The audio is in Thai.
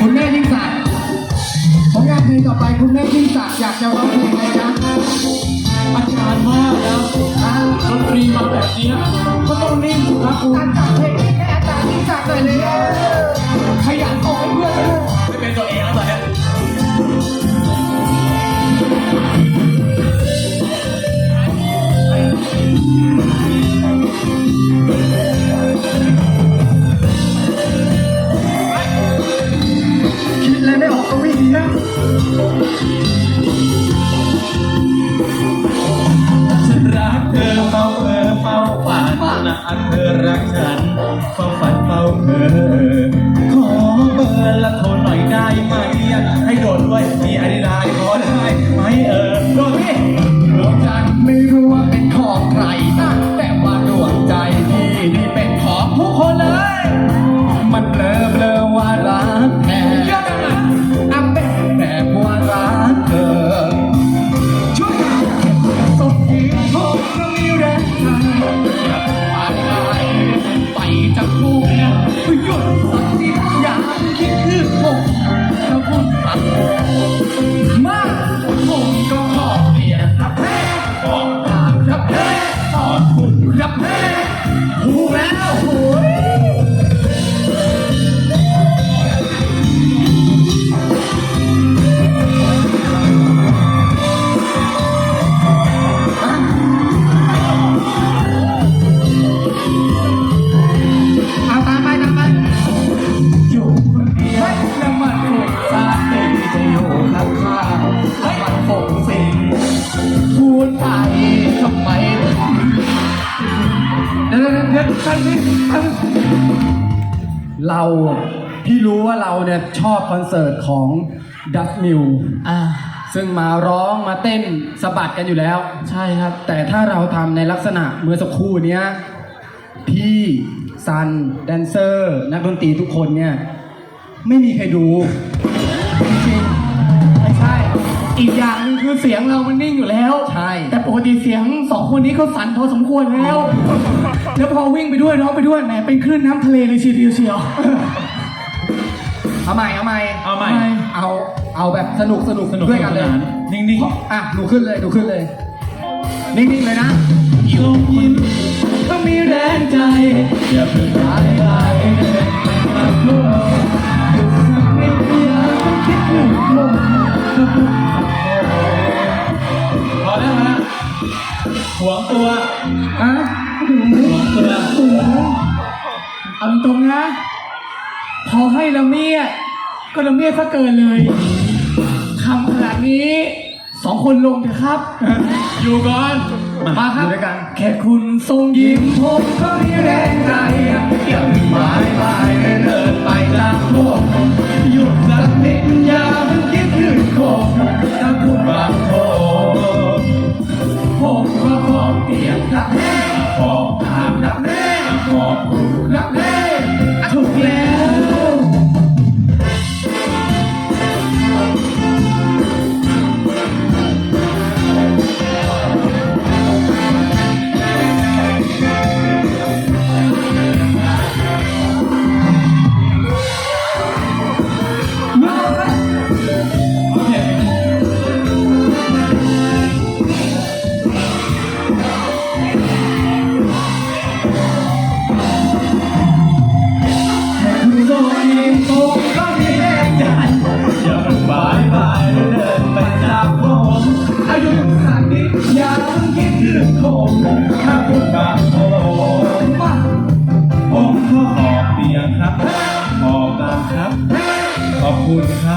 คุณแม่ยิ่งศักดิ์ผลงานเพลงต่อไปคุณแม่ยิ่งศักดิ์อยากจะร้องเพลงอะไรนะอาจารย์มากนะดนตรีมาแบบเนี้ยก็ต้องนิ่งสิครับคุณ รันเฝ้าฝันเฝ้าเธอขอเบอร์และโทรหน่อยได้ไหม ให้โดดด้วยมีอะไรได้ขอได้ไหมเออำไมเดี๋ยวเดี๋ยวเดี๋ยวท่านนี่เราอะพี่รู้ว่าเราเนี่ยชอบคอนเสิร์ตของดัสมิวอ่า ซึ่งมาร้องมาเต้นสะบัดกันอยู่แล้ว ใช่ครับ แต่ถ้าเราทำในลักษณะเมื่อสักครู่เนี้ยพี่ซัน แดนเซอร์ นักดนตรีทุกคนเนี่ย ไม่มีใครดูจริงๆไม่ใช่ อีกอย่างหนึง คือเสียงเรามันนิ่งอยู่แล้ว ใช่ แต่ปกติเสียงสองคนนี้ก็สั่นพอสมควรแล้ว แล้วพอวิ่งไปด้วยร้องไปด้วยแหมเป็นคลื่นน้ำทะเลเลยเชียวเดียวเชียว เอาใหม่เอาใหม่เอาใหม่ เอาเอาแบบสนุกสนุกสนุกด้วยกันเลยสนานนิ่งๆ อะดูขึ้นเลยดูขึ้นเลย นิ่งๆเลยนะลมยิ้มก็มีแรงใจอย่าเพิ่งร้ายไปมาโลกหยุดสักนิดอย่าเพิ่งคิดถึงลม อะหวงตัวเอาตรงๆนะ พอให้ละเมียดก็ละเมียดซะเกินเลยทำขนาดนี้สองคนลงเถอะครับ อยู่ก่อน มาครับอยู่ด้วยกัน แค่คุณทรงยิ้มผมก็มีแรงใจอย่าเพิ่งบายบายเดินไปจากโลกหยุดสักนิดอย่า ข ข